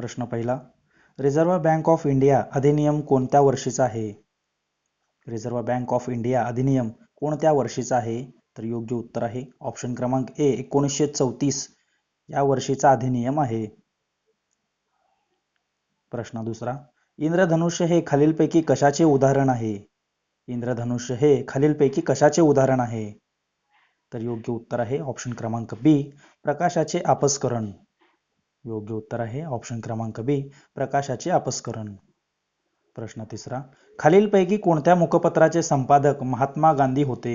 प्रश्न पहिला. Reserve bank of India अधिनियम कोणत्या वर्षीचा आहे? रिझर्व्ह बँक ऑफ इंडिया अधिनियम कोणत्या वर्षीचा आहे? तर योग्य उत्तर आहे. ऑप्शन क्रमांक ए एकोणीसशे चौतीस या वर्षीचा अधिनियम आहे. प्रश्न दुसरा. इंद्रधनुष्य हे खालीलपैकी कशाचे उदाहरण आहे? इंद्रधनुष्य हे खालीलपैकी कशाचे उदाहरण आहे? तर योग्य उत्तर आहे. ऑप्शन क्रमांक बी प्रकाशाचे आपस्करण योग्य उत्तर आहे. ऑप्शन क्रमांक बी प्रकाशाचे आपस्करण प्रश्न तिसरा खालीलपैकी कोणत्या मुखपत्राचे संपादक महात्मा गांधी होते?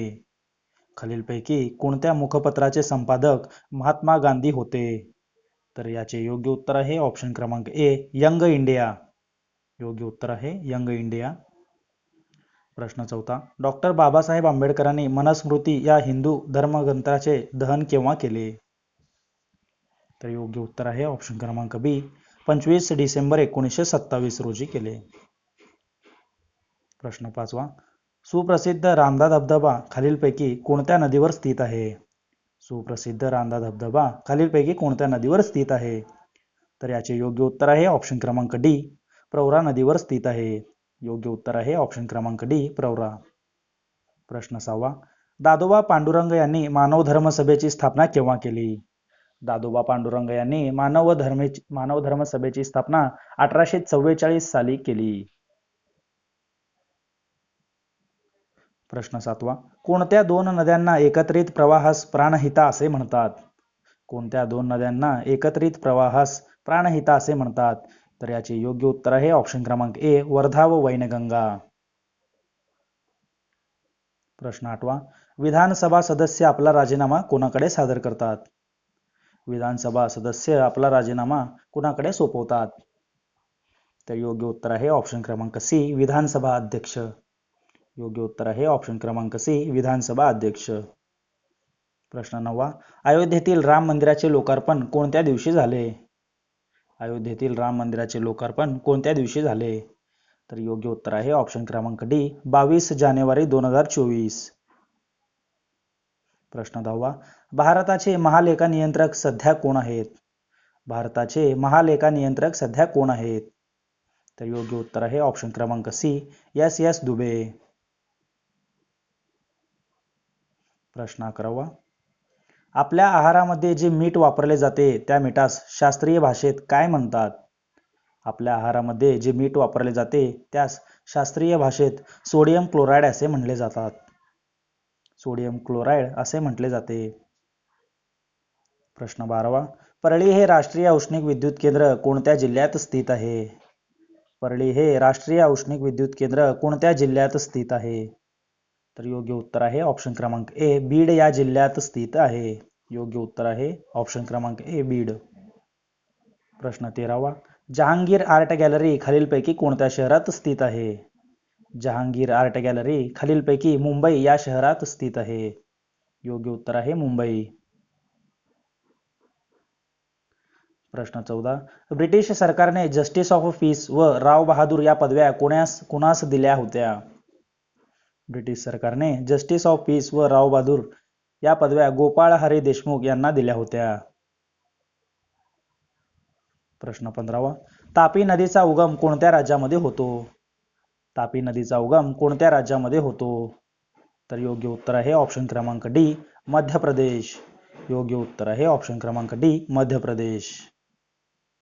खालीलपैकी कोणत्या मुखपत्राचे संपादक महात्मा गांधी होते? तर याचे योग्य उत्तर आहे. ऑप्शन क्रमांक ए यंग इंडिया. योग्य उत्तर आहे यंग इंडिया. प्रश्न चौथा डॉक्टर बाबासाहेब आंबेडकरांनी मनस्मृती या हिंदू धर्मग्रंथाचे दहन केव्हा केले? तर योग्य उत्तर आहे ऑप्शन क्रमांक बी पंचवीस डिसेंबर एकोणीसशे सत्तावीस रोजी केले. प्रश्न पाचवा. सुप्रसिद्ध रांदा धबधबा खालीलपैकी कोणत्या नदीवर स्थित आहे? सुप्रसिद्ध रांदा धबधबा खालीलपैकी कोणत्या नदीवर स्थित आहे? तर याचे योग्य उत्तर आहे ऑप्शन क्रमांक डी प्रवरा नदीवर स्थित आहे. योग्य उत्तर आहे ऑप्शन क्रमांक डी प्रवरा प्रश्न सहावा. दादोबा पांडुरंग यांनी मानव धर्म सभेची स्थापना केव्हा केली? दादोबा पांडुरंग यांनी मानव धर्मेची मानव धर्म सभेची स्थापना अठराशे चव्वेचाळीस साली केली. प्रश्न सातवा. कोणत्या दोन नद्यांना एकत्रित प्रवाहास प्राणहिता असे म्हणतात? कोणत्या दोन नद्यांना एकत्रित प्रवाहास प्राणहिता असे म्हणतात? तर याचे योग्य उत्तर आहे ऑप्शन क्रमांक ए वर्धा व वैनगंगा. प्रश्न आठवा. विधानसभा सदस्य आपला राजीनामा कोणाकडे सादर करतात? विधानसभा सदस्य आपला राजीनामा कुणाकडे सोपवतात? तर योग्य उत्तर आहे ऑप्शन क्रमांक सी विधानसभा अध्यक्ष. योग्य उत्तर आहे ऑप्शन क्रमांक सी विधानसभा अध्यक्ष. प्रश्न नववा अयोध्येतील राम मंदिराचे लोकार्पण कोणत्या दिवशी झाले? अयोध्येतील राम मंदिराचे लोकार्पण कोणत्या दिवशी झाले? तर योग्य उत्तर आहे ऑप्शन क्रमांक डी बावीस जानेवारी दोन हजार चोवीस. प्रश्न दहावा भारताचे महालेखा नियंत्रक सध्या कोण आहेत? भारताचे महालेखा नियंत्रक सध्या कोण आहेत? तर योग्य उत्तर आहे ऑप्शन क्रमांक सी एस एस दुबे. प्रश्न अकरावा. आपल्या आहारामध्ये जे मीठ वापरले जाते त्या मिठास शास्त्रीय भाषेत काय म्हणतात? आपल्या आहारामध्ये जे मीठ वापरले जाते त्यास शास्त्रीय भाषेत सोडियम क्लोराईड असे म्हणले जातात. सोडियम क्लोराईड असे म्हटले जाते. प्रश्न बारावा. परळी हे राष्ट्रीय औष्णिक विद्युत केंद्र कोणत्या जिल्ह्यात स्थित आहे? परळी हे राष्ट्रीय औष्णिक विद्युत केंद्र कोणत्या जिल्ह्यात स्थित आहे? तर योग्य उत्तर आहे ऑप्शन क्रमांक ए बीड या जिल्ह्यात स्थित आहे. योग्य उत्तर आहे ऑप्शन क्रमांक ए बीड. प्रश्न तेरावा. जहांगीर आर्ट गॅलरी खालीलपैकी कोणत्या शहरात स्थित आहे? जहांगीर आर्ट गॅलरी खालीलपैकी मुंबई या शहरात स्थित आहे. योग्य उत्तर आहे मुंबई. प्रश्न चौदा. ब्रिटिश सरकारने जस्टिस ऑफ पीस व राव बहादूर या पदव्या कोणास कुणास दिल्या होत्या? ब्रिटिश सरकारने जस्टिस ऑफ पीस व राव बहादूर या पदव्या गोपाळ हरी देशमुख यांना दिल्या होत्या. प्रश्न पंधरावा. तापी नदीचा उगम कोणत्या राज्यामध्ये होतो? तापी नदीचा उगम कोणत्या राज्यामध्ये होतो? तर योग्य उत्तर आहे ऑप्शन क्रमांक डी मध्य प्रदेश. योग्य उत्तर आहे ऑप्शन क्रमांक डी मध्य प्रदेश.